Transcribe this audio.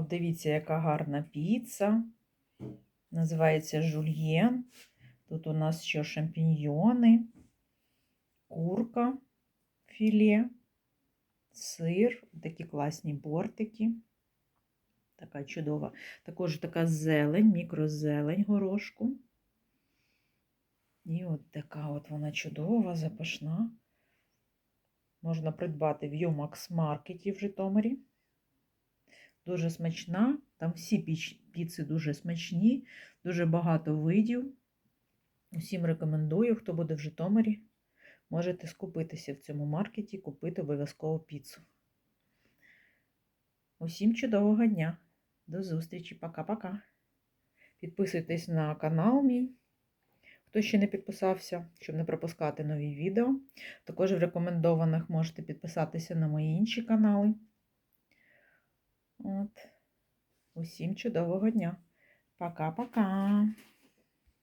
От дивіться, яка гарна піца. Називається жульєн. Тут у нас ще шампіньйони, курка, філе, сир, такі класні бортики. Така чудова. Також така зелень, мікрозелень горошку. І от така от вона чудова, запашна. Можна придбати в Юмакс маркеті в Житомирі. Дуже смачна. Там всі піци дуже смачні, дуже багато видів. Усім рекомендую, хто буде в Житомирі. Можете скупитися в цьому маркеті, купити обов'язково піцу. Усім чудового дня. До зустрічі. Пока-пока. Підписуйтесь на канал мій. Хто ще не підписався, щоб не пропускати нові відео. Також в рекомендованих можете підписатися на мої інші канали. От. Усім чудового дня. Пока-пока.